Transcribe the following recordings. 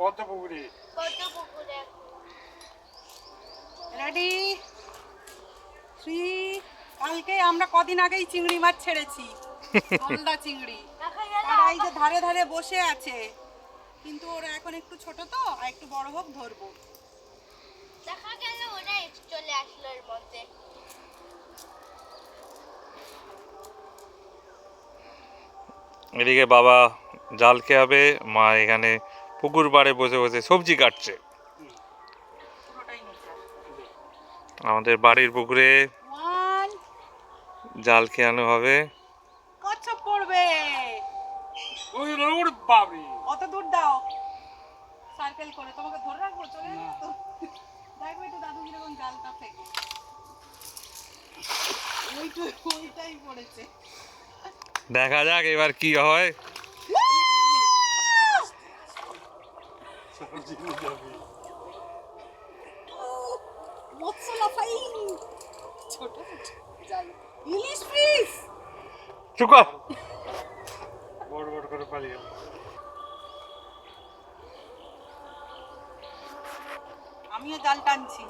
পদ্ম পুকুরে ready three কালকে আমরা কদিন আগেই চিংড়ি মাছ ছেড়েছি। গলদা চিংড়ি। আর এই যে ধারে ধারে বসে আছে। কিন্তু ওরা এখন একটু ছোট তো আর একটু বড় হোক ধরবো। দেখা গেল ওরা চলে আসলো এর মধ্যে। এদিকে বাবা জাল খেয়াবে মা এখানে পুকুর পাড়ে বসে বসে সবজি কাটছে। আমাদের বাড়ির পুকুরে জাল খেয়ানো হবে। কচ্ছপ পড়বে। ওই ওর বাবরি অত দূর দাও। সার্কেল করে তোমাকে ধরে রাখব চলে তো। দেখবে একটু দাদু কীরকম জালটা থেকে ওইটাই পড়েছে। দেখা যাক এবার কি হয় মৎস্য লাফাই ছোট ছোট জাল ইলিশ চুকা। বড় বড় করে পালিয়ে আমিও জাল টানছি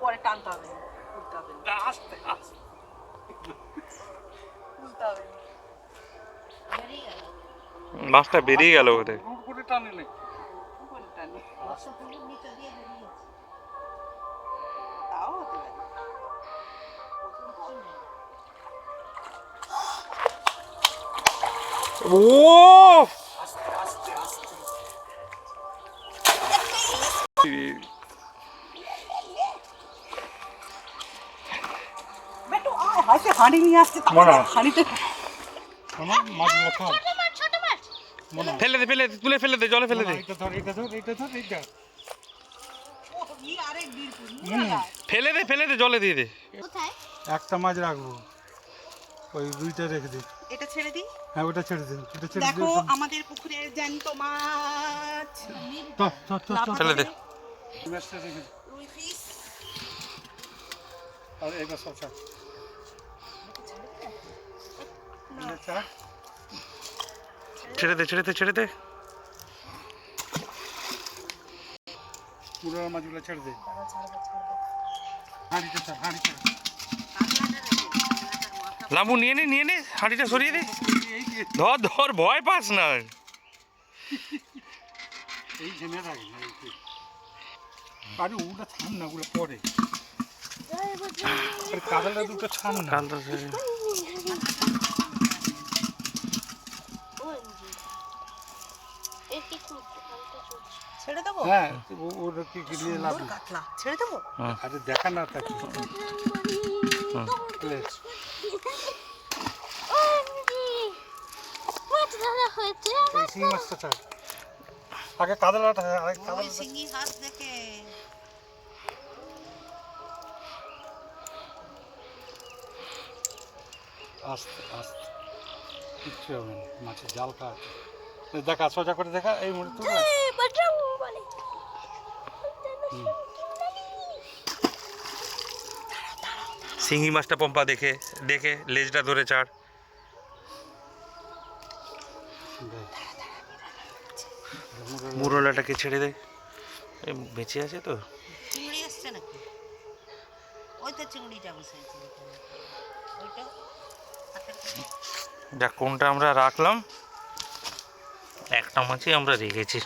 পরে টানতে হবে হবে। আস্তে আস্তে। তুলতে হবে। মাছটা বেরিয়ে গেল ওদের টানে নেই পারে। ও হাঁড়ি নিয়ে আসছে। হাঁড়িতে মাছ ফেলে দে ফেলে দে তুলে ফেলে দে জলে ফেলে দে। ফেলে দে ফেলে দে জলে দিয়ে দে। কোথায়? একটা মাছ রাখব। ওই দুইটা রেখে দে। এটা ছেড়ে দিই? হ্যাঁ ওটা ছেড়ে দিন ওটা ছেড়ে দেখো দিন আমাদের পুকুরের জ্যান্ত মাছ। চল চল চল চল। ফেলে দে। মাছটা রেখে রুই ফিশ আর এইবার সব ছাড় ছাড় ছেড়ে দে ছেড়ে দে ছেড়ে দে। পুরো মাছগুলো ছেড়ে দে। হাঁড়িটা ছাড় হাঁড়ি ছাড় লামু নিয়ে নে নিয়ে নে হাঁড়িটা সরিয়ে দে। ধর ধর ভয় পাস না। এই জেনে রাখি আরে ওটা ছাড় না ওগুলো পরে। আরে কাদালটা দুটো ছাড় না। দেবো? হ্যাঁ ওর কি গিরিয়ে লাভ কাতলা ছেড়ে দেবো? আরে দেখা না তাকে মাছ ধরা হয়েছে এই শিং মাছটা আগে কাদালাটা আগে সিঙ্গি দেখে। আস্তে আস্তে। কিচ্ছু হবে না মাছের জাল কাট এই দেখা সোজা করে দেখা এই মুড়ি তো শিঙি মাছটা পম্পা দেখে দেখে লেজটা ধরে ছাড় মুরলাটাকে ছেড়ে দে। এ, বেঁচে আছে তো? চিংড়ি আসছে নাকি? ওই তো চিংড়িটা। বসে আছে। ওইটা কোনটা আমরা রাখলাম একটা মাছই আমরা রেখেছি